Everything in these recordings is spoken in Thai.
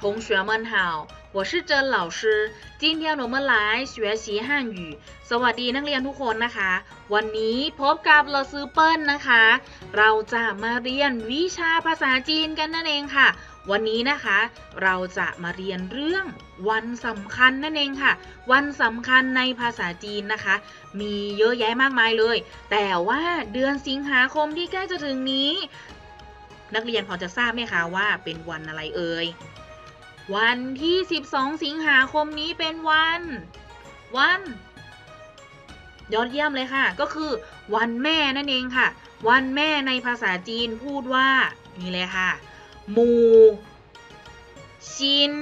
同学们好，我是珍老师。今天我们来学习汉语。สวัสดีนักเรียนทุกคนนะคะ วันนี้พบกับเราซื้อเปิ้ลนะคะ เราจะมาเรียนวิชาภาษาจีนกันนั่นเองค่ะ วันนี้นะคะ เราจะมาเรียนเรื่องวันสำคัญนั่นเองค่ะ วันสำคัญในภาษาจีนนะคะ มีเยอะแยะมากมายเลย แต่ว่าเดือนสิงหาคมที่ใกล้จะถึงนี้ นักเรียนพอจะทราบไหมคะว่าเป็นวันอะไรเอ่ย วันที่ 12 สิงหาคมนี้เป็นวัน วัน ยอดเยี่ยมเลยค่ะ ก็คือ วันแม่นั่นเองค่ะ วันแม่ในภาษาจีนพูดว่า นี่เลยค่ะ หมูซิน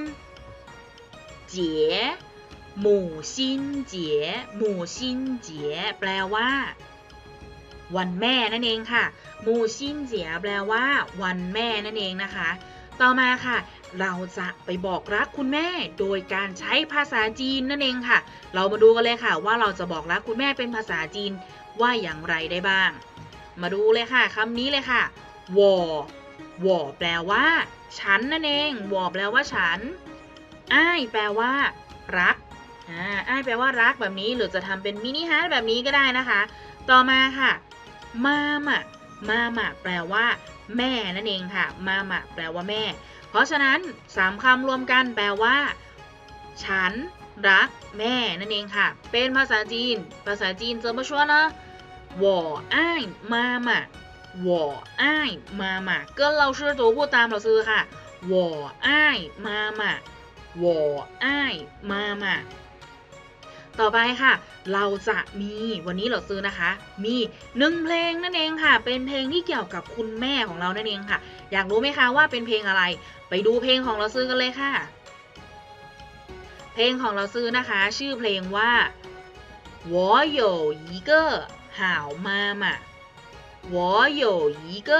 เจ๋หมู่ซินเจ๋หมู่ซินเจ๋แปลว่า วันแม่นั่นเองค่ะหมู่ซินเจ๋แปลว่า วันแม่นั่นเองนะคะ ต่อมาค่ะ เราจะไปบอกรักคุณแม่โดยการใช้ภาษาจีนนั่นเองค่ะ เรามาดูกันเลยค่ะ ว่าเราจะบอกรักคุณแม่เป็นภาษาจีนว่าอย่างไรได้บ้าง มาดูเลยค่ะคำนี้เลยค่ะวอวอแปลว่า ฉันนั่นเองวอแปลว่าฉันอ้ายแปลว่า รักอ่าอ้ายแปลว่ารักแบบนี้ หรือจะทำเป็นมินิฮาร์แบบนี้ก็ได้นะคะ ต่อมาค่ะ มามะมามะแปลว่า แม่นั่นเองค่ะ มามะแปลว่าแม่ เพราะฉะนั้นสามคำรวมกันแปลว่า ฉัน รัก แม่นั่นเองค่ะ เป็นภาษาจีน ภาษาจีนจะมาชัวนะ我爱妈妈我爱妈妈跟老师读พูดตามเราซื้อค่ะ我爱妈妈我爱妈妈 ต่อไปค่ะ เราจะมีวันนี้เราซื้อนะคะ มีหนึ่งเพลงนั่นเองค่ะ เป็นเพลงที่เกี่ยวกับคุณแม่ของเรานั่นเองค่ะ อยากรู้ไหมคะว่าเป็นเพลงอะไร ไปดูเพลงของเราซื้อกันเลยค่ะ เพลงของเราซื้อนะคะ ชื่อเพลงว่า我有一个好妈妈我有一个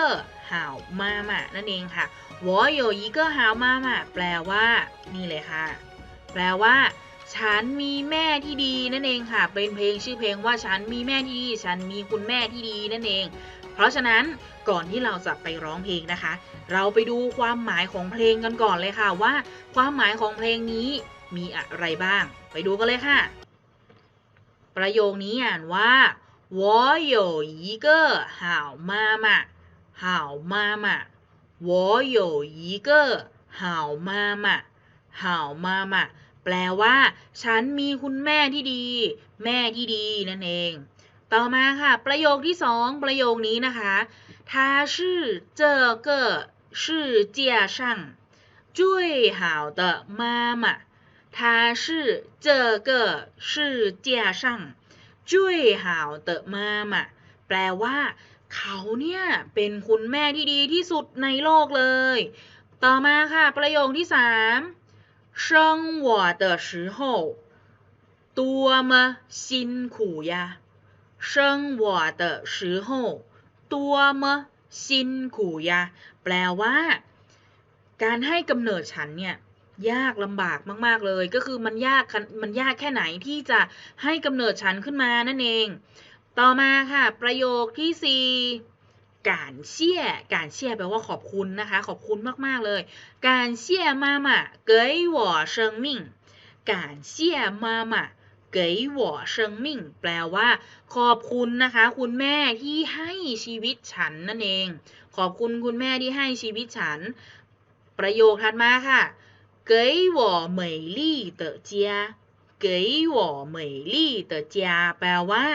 好妈妈นั่นเองค่ะ我有一个好妈妈แปลว่า นี่เลยค่ะ แปลว่า ฉันมีแม่ที่ดีนั่นเองค่ะ เป็นเพลงชื่อเพลงว่าฉันมีแม่ที่ดี ฉันมีคุณแม่ที่ดีนั่นเอง เพราะฉะนั้นก่อนที่เราจะไปร้องเพลงนะคะ เราไปดูความหมายของเพลงกันก่อนเลยค่ะว่า ความหมายของเพลงนี้มีอะไรบ้าง ไปดูกันเลยค่ะ ประโยคนี้อ่านว่า我有一个好妈妈好妈妈我有一个好妈妈好妈妈 แปลว่า ฉันมีคุณแม่ที่ดี แม่ที่ดีนั่นเอง ต่อมาค่ะ ประโยคที่สองประโยคนี้นะคะ她是这个世界上最好的妈妈她是这个世界上最好的妈妈แปลว่า เขาเนี่ย เป็นคุณแม่ที่ดีที่สุดในโลกเลย ต่อมาค่ะ ประโยคที่สาม 生我的时候多么辛苦呀生我的时候多么辛苦呀แปลว่า การให้กำเนิดฉันเนี่ย ยากลำบากมากๆเลย ก็คือมันยากมันยากแค่ไหนที่จะให้กำเนิดฉันขึ้นมานั่นเอง ต่อมาค่ะ ประโยคที่สี่ การเชี่ยการเชี่ยแปลว่าขอบคุณนะคะ ขอบคุณมากๆเลย การเชี่ยมาม่าเกยหัวเชิงมิ่งการเชี่ยมาม่าเกยหัวเชิงมิ่งแปลว่า ขอบคุณนะคะ คุณแม่ที่ให้ชีวิตฉันนั่นเอง ขอบคุณคุณแม่ที่ให้ชีวิตฉัน ประโยคถัดมาค่ะเกยหัวเหมยลี่เตอเจีย 给我美丽的家给我美丽的家แปลว่า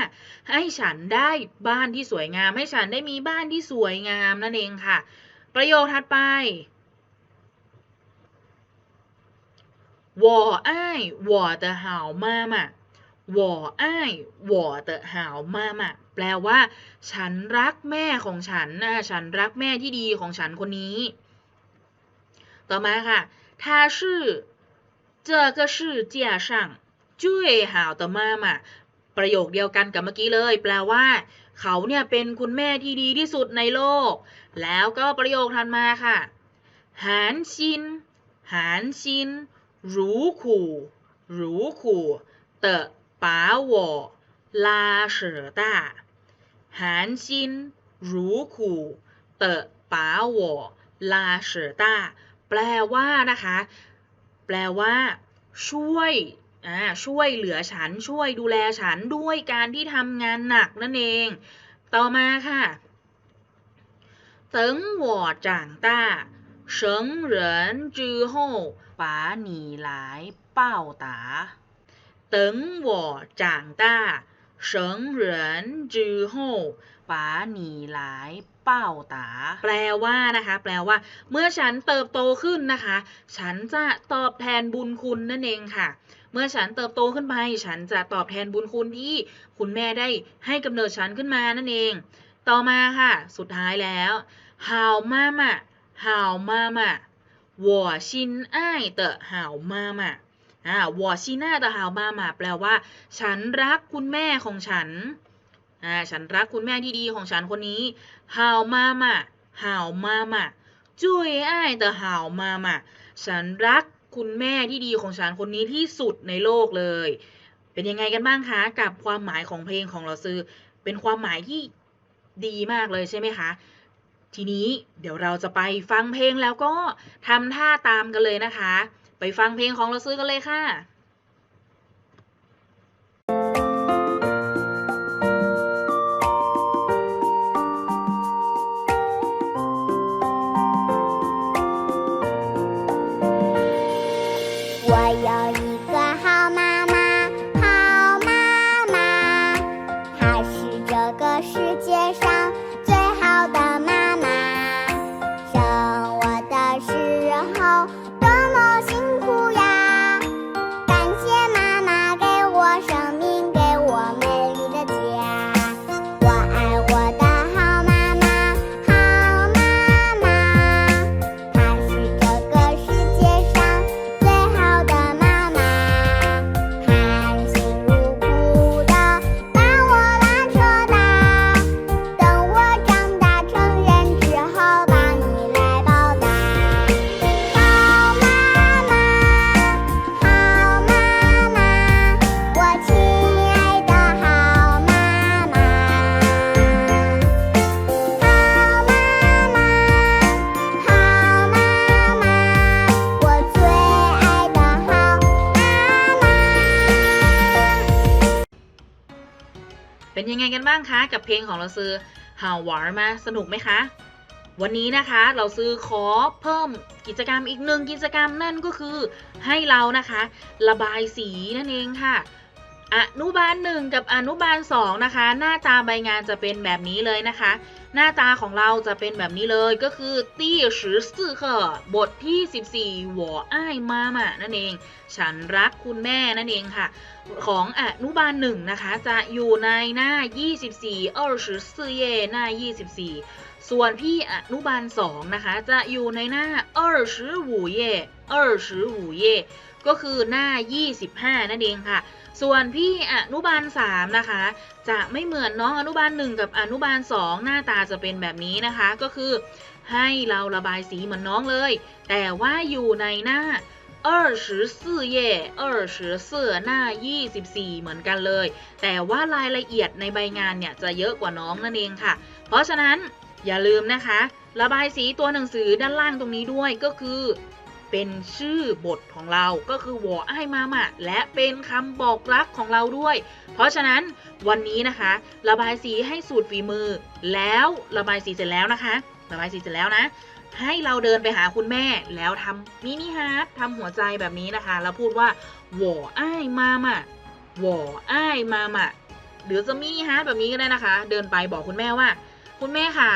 ให้ฉันได้บ้านที่สวยงาม ให้ฉันได้มีบ้านที่สวยงามนั่นเองค่ะ ประโยคถัดไป我爱我的好妈妈我爱我的好妈妈แปลว่า ฉันรักแม่ของฉันนะฉันรักแม่ที่ดีของฉันคนนี้ ต่อมาค่ะ她是这个世界上 จื้อหาวตมามาประโยคเดียวกันกับเมื่อกี้เลย แปลว่า เขาเนี่ยเป็นคุณแม่ที่ดีที่สุดในโลก แล้วก็ประโยคทันมาค่ะ หานชิน หานชิน รู้ขู่รู้ขู่เตะป๋าหวลาเสอต้าหานชิน รู้ขู่เตะป๋าหวลาเสอต้าแปลว่านะคะ แปลว่า ช่วย อ่าช่วยเหลือฉันช่วยดูแลฉันด้วยการที่ทำงานหนักนั่นเอง ต่อมาค่ะเติ้งหวอจางต้าเฉิงเหรินจือโฮป๋าหนีหลายเป้าตาเติ้งหวอจางต้าเฉิงเหรินจือโฮป๋าหนีหลายเป้าตา แปลว่านะคะ แปลว่า เมื่อฉันเติบโตขึ้นนะคะ ฉันจะตอบแทนบุญคุณนั่นเองค่ะ เมื่อฉันเติบโตขึ้นไป ฉันจะตอบแทนบุญคุณที่คุณแม่ได้ให้กำเนิดฉันขึ้นมานั่นเอง ต่อมาค่ะ สุดท้ายแล้วฮาวมาม่าฮาวมาม่าวอชินไอเตอฮาวมาม่าอ่าวอชิน่าตะฮาวมามาแปลว่า ฉันรักคุณแม่ของฉันอ่าฉันรักคุณแม่ที่ดีของฉันคนนี้ฮาวมามาฮาวมามาจุยไอ้าเตอฮาวมามาฉันรัก คุณแม่ที่ดีของฉันคนนี้ที่สุดในโลกเลย เป็นยังไงกันบ้างคะ กับความหมายของเพลงของเราซื้อ เป็นความหมายที่ดีมากเลยใช่ไหมคะ ทีนี้เดี๋ยวเราจะไปฟังเพลงแล้วก็ทำท่าตามกันเลยนะคะ ไปฟังเพลงของเราซื้อกันเลยค่ะ กันบ้างคะกับเพลงของเราซื้อฮาวาร์มาสนุกไหมคะ วันนี้นะคะเราซื้อขอเพิ่มกิจกรรมอีกหนึ่งกิจกรรมนั่นก็คือให้เรานะคะ ระบายสีนั่นเองค่ะ อนุบาลหนึ่งกับอนุบาลสองนะคะ หน้าตาใบงานจะเป็นแบบนี้เลยนะคะ หน้าตาของเราจะเป็นแบบนี้เลยก็คือตี้สือซื่อเคบทที่ 14หัวออ้ายมาม่านั่นเอง ฉันรักคุณแม่นั่นเองค่ะ ของอนุบาลหนึ่งนะคะ จะอยู่ในหน้า 24 24เย่หน้า 24 ส่วนพี่อนุบาล2นะคะ จะอยู่ในหน้า25เย่25เย่ ก็คือหน้า 25 นั่นเองค่ะ ส่วนพี่อนุบาล 3 นะคะ จะไม่เหมือนน้องอนุบาล 1 กับอนุบาล 2 หน้าตาจะเป็นแบบนี้นะคะ ก็คือให้เราระบายสีเหมือนน้องเลย แต่ว่าอยู่ในหน้า24เย่24หน้า 24 เหมือนกันเลย แต่ว่ารายละเอียดในใบงานเนี่ยจะเยอะกว่าน้องนั่นเองค่ะ เพราะฉะนั้นอย่าลืมนะคะ ระบายสีตัวหนังสือด้านล่างตรงนี้ด้วยก็คือ เป็นชื่อบทของเราก็คือวอไอ้ายมามะและเป็นคำบอกรักของเราด้วย เพราะฉะนั้นวันนี้นะคะ ระบายสีให้สูตรฝีมือ แล้วระบายสีเสร็จแล้วนะคะ ระบายสีเสร็จแล้วนะ ให้เราเดินไปหาคุณแม่ แล้วทำมินิฮาร์ททำหัวใจแบบนี้นะคะ แล้วพูดว่าหวออ้ายมามะหวออ้ายมามะหรือจะมินิฮาร์ทแบบนี้ก็ได้นะคะ เดินไปบอกคุณแม่ว่า คุณแม่ขา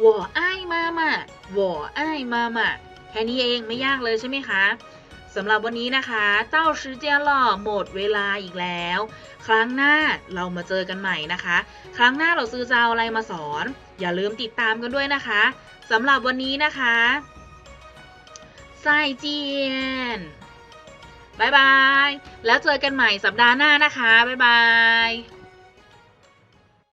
หวออ้ายมามะหวออ้ายมามะ ค่นี้เองไม่ยากเลยใช่ไหมคะสำหรับวันนี้นะคะ เต้าชื่อเจียหล่อหมดเวลาอีกแล้ว ครั้งหน้าเรามาเจอกันใหม่นะคะ ครั้งหน้าเราซื้อจะเอาอะไรมาสอน อย่าลืมติดตามกันด้วยนะคะสำหรับวันนี้นะคะไซเจียนบายบาย แล้วเจอกันใหม่สัปดาห์หน้านะคะบายบาย